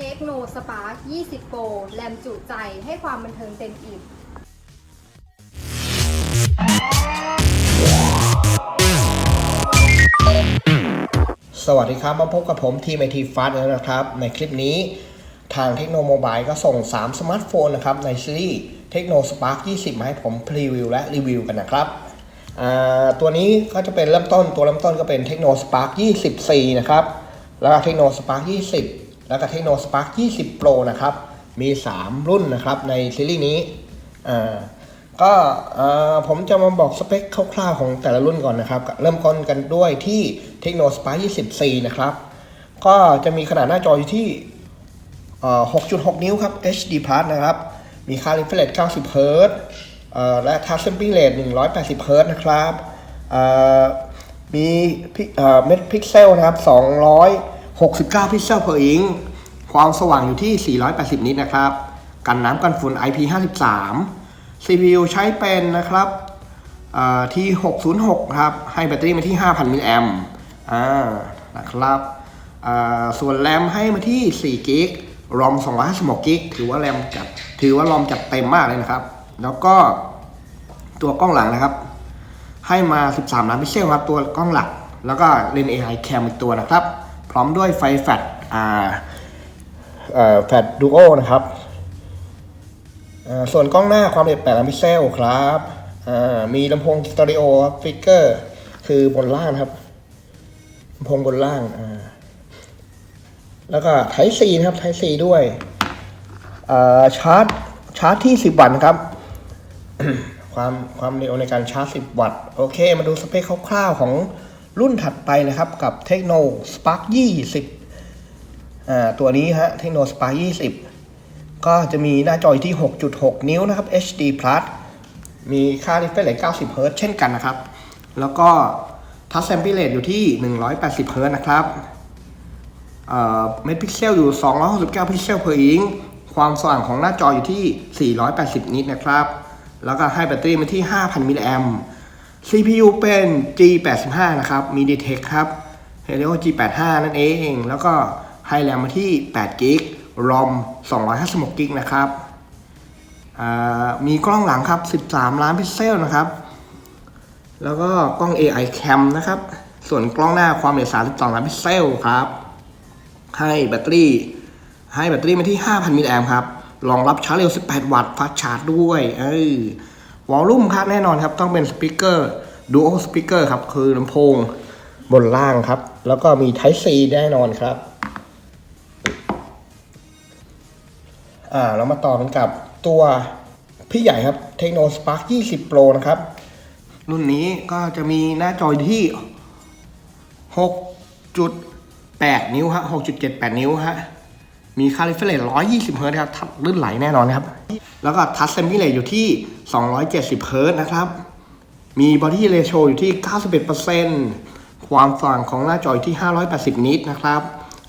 เทคโนสปาร์ค20 โปรแรมจุใจให้ความบันเทิงเต็มอิ่มสวัสดีครับมาพบกับผมทีมไอทีฟาสแล้วนะครับ ในคลิปนี้ทางเทคโนโมบายก็ส่ง 3 สมาร์ทโฟนนะครับ ในซีรีส์เทคโนสปาร์ค20 มาให้ผมพรีวิวและรีวิวกันนะครับตัวนี้ก็จะเป็นเริ่มต้นตัวเริ่มต้นก็เป็นเทคโนสปาร์ค24 นะครับ แล้วก็เทคโนสปาร์ค20 แล้วก็เทคโนสปาร์ค20 Pro นะครับ มี 3 รุ่นนะครับในซีรีส์นี้อ่าก็ผมจะมาบอกสเปคคร่าวๆของแต่ละรุ่นก่อนนะครับ เริ่มต้นกันด้วยที่ Techno Spark 24นะครับ ก็จะมีขนาดหน้าจออยู่ที่ 6.6 นิ้วครับ HD Plus นะครับ มีค่า refresh 90 Hz เอ่อและ touch sampling rate 180 Hz นะครับมีเอ่อเม็ดพิกเซลนะครับ 69 พิกเซล per inch ความสว่างอยู่ที่ 480 นิตนะครับ กันน้ำกันฝุ่น IP53 CPU ใช้เป็นนะครับที่ 606 ครับ ให้แบตเตอรี่มาที่ 5,000 มิลลิแอมป์อ่านะครับส่วนแรมให้มาที่4กิกรอม256กิกถือว่าแรมจัดถือว่ารอมจัดเต็มมากเลยนะครับ แล้วก็ตัวกล้องหลังนะครับ ให้มา 13 ล้านพิกเซลครับ ตัวกล้องหลัก แล้วก็เลนส์ AI cam อีกตัวนะครับ พร้อมด้วยไฟแฟลชอ่าแฟลชดูโอนะครับ ส่วนกล้องหน้าความละเอียด8ล้านพิกเซลครับมีลำโพงสตอริโอฟิกเกอร์ คือบนล่างครับลำโพงบนล่าง แล้วก็ไทป์ C นะครับไทป์ C ด้วยชาร์จชาร์จที่ 10 วัตต์ครับ ความความเร็วในการชาร์จ 10 วัตต์ โอเค มาดูสเปคคร่าวๆของ รุ่นถัดไปนะครับกับ Techno Spark 20อ่าตัวนี้ฮะ Techno Spark 20ก็จะมีหน้าจอที่ 6.6 นิ้วนะครับ HD Plus มีค่า refresh rate 90 Hz เช่นกันนะครับ แล้วก็ touch sampling rate อยู่ที่ 180 Hz นะครับเมตรพิกเซลอยู่ 269 พิกเซล per inch ความสว่างของหน้าจออยู่ที่ 480 นิตนะครับ แล้วก็ให้แบตเตอรี่มาที่ 5,000 มิลลิแอมป์ CPU เป็น G85 นะครับ มี Detect ครับ Helio G85 นั่นเอง แล้วก็ให้แรมมาที่8กิก ROM 256กิกนะครับอ่ามีกล้องหลังครับ 13 ล้านพิกเซลนะครับ แล้วก็กล้อง AI cam นะครับ ส่วนกล้องหน้าความละเอียด32 ล้านพิกเซลครับ ให้แบตเตอรี่ ให้แบตเตอรี่มาที่ 5,000 มิลลิแอมป์ครับ รองรับชาร์จเร็ว 18 วัตต์ ฟาสชาร์จด้วย เอ้ย วอลลุ่มครับแน่นอนครับ ต้องเป็นสปีกเกอร์ดูโอสปีกเกอร์ครับ คือลำโพงบนล่างครับ แล้วก็มี Type C แน่นอนครับ อ่าเรามาต่อกันกับตัวพี่ใหญ่ครับ Techno Spark 20 Pro นะครับ รุ่นนี้ก็จะมีหน้าจออยู่ที่ 6.8 นิ้วฮะ6.78 นิ้วฮะ มีค่า refresh rate 120 เฮิร์ตซ์ครับทับลื่นไหลแน่นอนครับ แล้วก็ touch sampling rate อยู่ที่ 270 เฮิร์ตนะครับ มี body ratio อยู่ที่ 91%ความสว่างของหน้าจออยู่ที่ 580 นิตนะครับ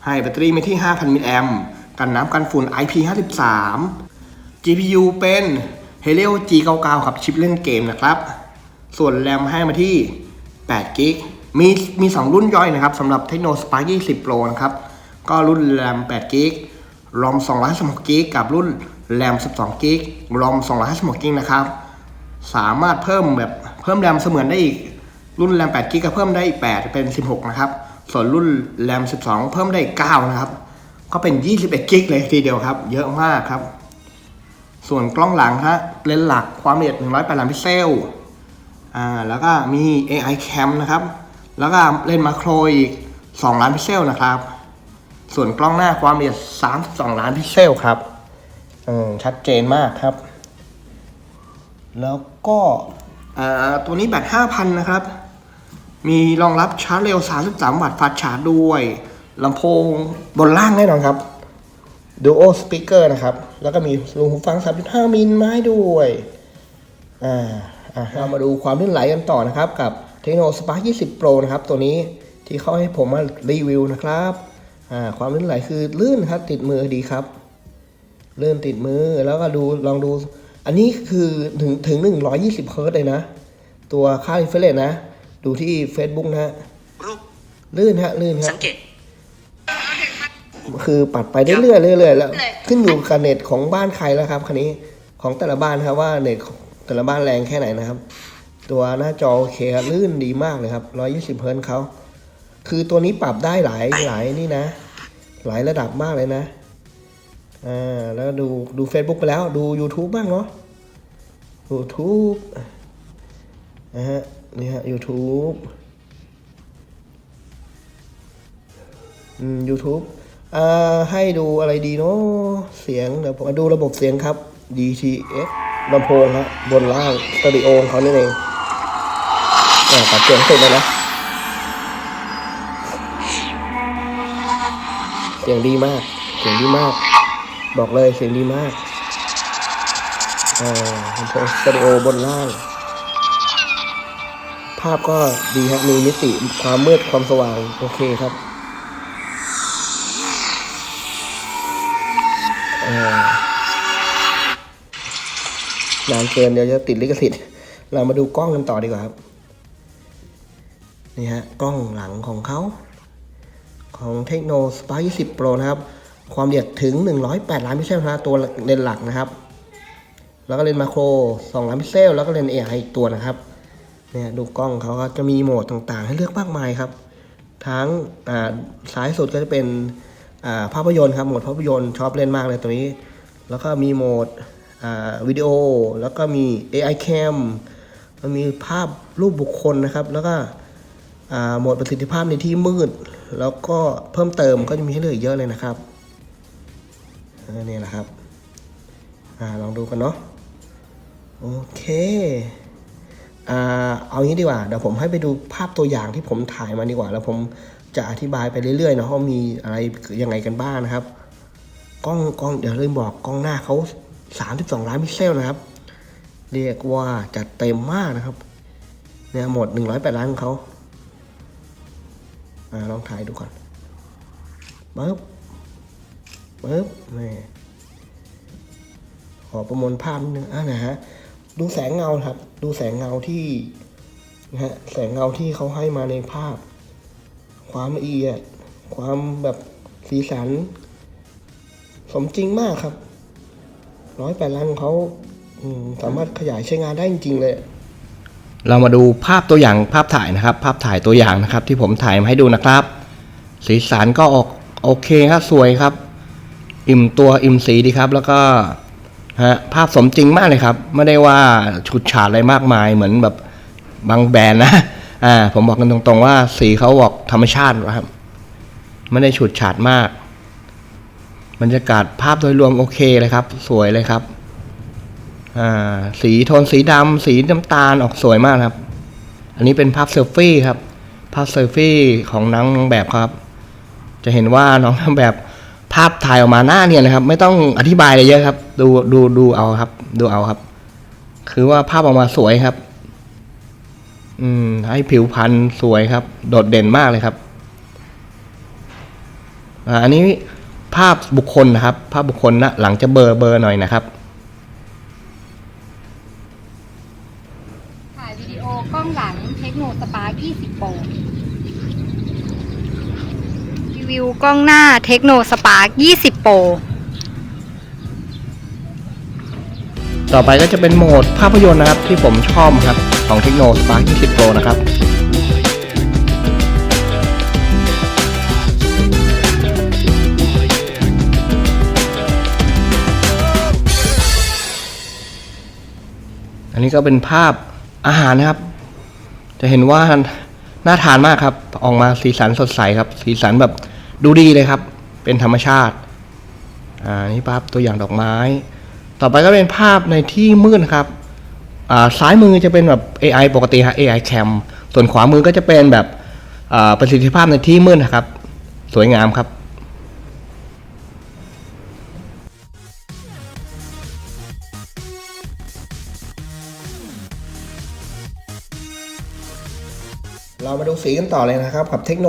ให้แบตเตอรี่มาที่ 5,000 มิลลิแอมป์กันน้ำกันฝุ่น IP53 GPU เป็น Helio G99 ครับชิปเล่นเกมนะครับ ส่วนแรมให้มาที่8กิกมีมี 2 รุ่นย่อยนะครับสำหรับ Techno Spark 20 Pro นะครับ ก็รุ่นแรม8 กิก ROM 256กิกกับรุ่นแรม12กิก ROM 256กิกนะครับ สามารถเพิ่มแบบเพิ่มแรมเสมือนได้อีก รุ่นแรม8กิกก็เพิ่มได้อีก8เป็น 16 นะครับ ส่วนรุ่นแรม12 เพิ่มได้อีก9นะครับ ก็เป็น 21กิกเลยทีเดียวครับ เยอะมากครับ ส่วนกล้องหลังฮะเลนส์หลักความละเอียด108ล้านพิกเซล อ่า แล้วก็มี AI cam นะครับ แล้วก็เลนส์มาโครอีก 2 ล้านพิกเซลนะครับ ส่วนกล้องหน้าความละเอียด 32 ล้านพิกเซลครับอชัดเจนมากครับ แล้วก็ตัวนี้แบต5,000 นะครับ มีรองรับชาร์จเร็ว 33 วัตต์ฟาสชาร์จด้วยลำโพงบนล่างแน่นอนครับ Duo Speaker นะครับ แล้วก็มีรูหูฟัง 3.5 มิลไม้ด้วย อ่าเรามาดูความลื่นไหลกันต่อนะครับ กับ Techno Spark 20 Pro นะครับ ตัวนี้ที่เขาให้ผมมารีวิวนะครับ อ่าความลื่นไหลคือลื่นครับ ติดมือดีครับ ลื่นติดมือแล้วก็ดูลองดู อันนี้คือถึงถึง 120เฮิร์ตซ์เลยนะ ตัวค่า refresh rate นะ ดูที่ Facebook นะฮะรูปลื่นฮะลื่นครัสับงเกตคือปัดไปเรื่อยๆเรื่อยๆแล้ว ขึ้นอยู่กับเน็ตของบ้านใครแล้วครับคันนี้ของแต่ละบ้านครับว่าเน็ตของแต่ละบ้านแรงแค่ไหนนะครับ ตัวหน้าจอโอเคครับลื่นดีมากเลยครับ 120 เฮิร์ตซ์เขา คือตัวนี้ปรับได้หลายหลายนี่นะ หลายระดับมากเลยนะ อ่า แล้วดูดู Facebook ไปแล้วดู YouTube บ้างเนาะ YouTube นะฮะนี่ฮะ YouTube อืม YouTube อ่า ให้ดูอะไรดีเนาะเสียงเดี๋ยวผมมาดูระบบเสียงครับ DTS ลำโพงฮะบนล่างสตูดิโอของเขานี่เองอ่าตัดเสียงเสร็จแล้วนะ เสียงดีมาก เสียงดีมาก บอกเลยเสียงดีมากอ่าลำโพงสตูดิโอบนล่าง ภาพก็ดีครับมีมิติความมืดความสว่าง โอเคครับอ่านานเกินเดี๋ยวจะติดลิขสิทธิ์ เรามาดูกล้องกันต่อดีกว่าครับ นี่ฮะ กล้องหลังของเขา ของเทคโนสปาร์20 Pro นะครับ ความละเอียดถึง 108 ล้านพิกเซลนะตัวเลนส์หลักนะครับ แล้วก็เลนส์มาโคร 2 ล้านพิกเซล แล้วก็เลนส์ AI อีกตัวนะครับเนี่ยดูกล้องเขาก็จะมีโหมดต่างๆ ให้เลือกมากมายครับ ทั้งอ่าซ้ายสุดก็จะเป็นาภาพยนตร์ครับโหมดภาพยนตร์ชอบเล่นมากเลยตัวนี้ แล้วก็มีโหมดวิดีโอ แล้วก็มี AI cam แล้วมีภาพรูปบุคคลนะครับ แล้วก็โหมดประสิทธิภาพในที่มืด แล้วก็เพิ่มเติมก็จะมีให้เลือกเยอะเลยนะครับเนี่ยแหละครับอ่าลองดูกันเนาะโอเคอ่าเอางี้ดีกว่าเดี๋ยวผมให้ไปดูภาพตัวอย่างที่ผมถ่ายมาดีกว่า แล้วผมจะอธิบายไปเรื่อยๆนะว่ามีอะไรยังไงกันบ้างนะครับกล้องกล้องเดี๋ยวลืมบอกกล้องหน้าเขา32 ล้านพิกเซลนะครับ เรียกว่าจัดเต็มมากนะครับเนี่ยหมด 108 ล้านของเขา อ่าลองถ่ายดูก่อนปึ๊บปึ๊บนี่ขอประมวลภาพนิดนึงอ่านะฮะดูแสงเงาครับ ดูแสงเงาที่นะฮะแสงเงาที่เขาให้มาในภาพ ความละเอียด ความแบบสีสัน สมจริงมากครับร้อยแปดล้านของเขาสามารถขยายใช้งานได้จริงๆเลย เรามาดูภาพตัวอย่างภาพถ่ายนะครับ ภาพถ่ายตัวอย่างนะครับ ที่ผมถ่ายมาให้ดูนะครับ สีสันก็ออกโอเคครับสวยครับ อิ่มตัวอิ่มสีดีครับ แล้วก็ฮะภาพสมจริงมากเลยครับ ไม่ได้ว่าฉุดฉาดอะไรมากมายเหมือนแบบบางแบรนด์นะอ่าผมบอกกันตรงๆว่าสีเขาบอกธรรมชาติครับ ไม่ได้ฉุดฉาดมากบรรยากาศภาพโดยรวมโอเคเลยครับ สวยเลยครับ สีโทนสีดำสีน้ำตาลออกสวยมากครับ อันนี้เป็นภาพเซลฟี่ครับ ภาพเซลฟี่ของนางนางแบบครับ จะเห็นว่าน้องนางแบบภาพถ่ายออกมาหน้าเนี่ยนะครับ ไม่ต้องอธิบายอะไรเยอะครับ ดูดูดูเอาครับ ดูเอาครับ คือว่าภาพออกมาสวยครับ อืม ให้ผิวพรรณสวยครับ โดดเด่นมากเลยครับอันนี้ภาพบุคคลนะครับ ภาพบุคคลนะหลังจะเบลอเบลอหน่อยนะครับ ทคโนสปาร์20โปรรีวิวกล้องหน้าเทคโนสปาร์20โปรต่อไปก็จะเป็นโหมดภาพยนตร์นะครับที่ผมชอบครับ ของเทคโนสปาร์ค20 Pro นะครับอันนี้ก็เป็นภาพอาหารนะครับ จะเห็นว่าน่าทานมากครับ ออกมาสีสันสดใสครับ สีสันแบบดูดีเลยครับ เป็นธรรมชาติ อ่า นี่ภาพตัวอย่างดอกไม้ ต่อไปก็เป็นภาพในที่มืดครับ อ่า ซ้ายมือจะเป็นแบบ AI ปกติฮะ AI cam ส่วนขวามือก็จะเป็นแบบ อ่า ประสิทธิภาพในที่มืดนะครับ สวยงามครับ เรามาดูสีกันต่อเลยนะครับ กับเทคโน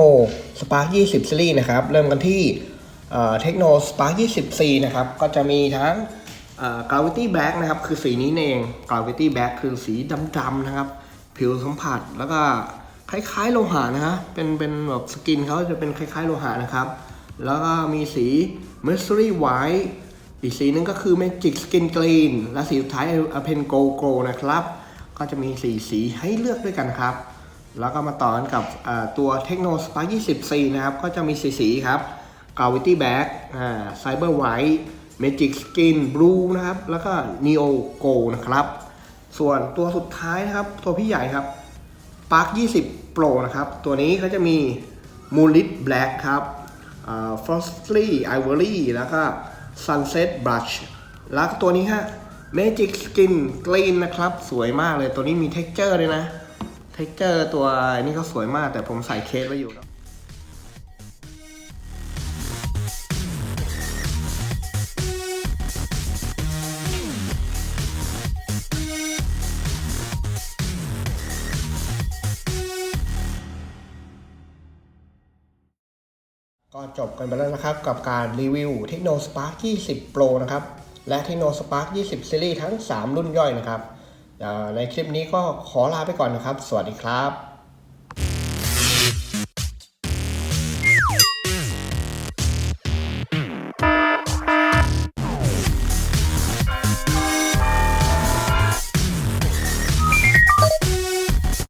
Spark 20 Series นะครับ เริ่มกันที่เทคโน Spark 20 C นะครับ ก็จะมีทั้งอ่า Gravity Black นะครับ คือสีนี้เอง Gravity Black คือสีดำๆนะครับ ผิวสัมผัสแล้วก็คล้ายๆโลหะนะฮะเป็นเป็นแบบสกินเขาจะเป็นคล้ายๆโลหะนะครับ แล้วก็มีสี Mystery White อีกสีหนึงก็คือ Magic Skin Green และสีสุดท้าย Apen Go Go นะครับ ก็จะมีสีสีให้เลือกด้วยกันครับ แล้วก็มาต่อกันกับตัว Techno Spark 20 นะครับ ก็จะมีสีสีครับ Gravity Back อ่า Cyber White Magic Skin Blue นะครับ แล้วก็ Neo Go นะครับ ส่วนตัวสุดท้ายนะครับ ตัวพี่ใหญ่ครับ Spark 20 Pro นะครับ ตัวนี้เขาจะมี Moonlit Black ครับอ่า Frostly Ivory แล้วก็ Sunset Brush แล้วก็ตัวนี้ฮะ Magic Skin Green นะครับ สวยมากเลย ตัวนี้มี texture ด้วยนะ texture ตัวนี้ก็สวยมาก แต่ผมใส่เคสไว้อยู่แล้วก็จบกันไปแล้วนะครับ กับการรีวิว Techno Spark 20 Pro นะครับ และ Techno Spark 20 Series ทั้ง 3 รุ่นย่อยนะครับ ในคลิปนี้ก็ขอลาไปก่อนนะครับ สวัสดีครับ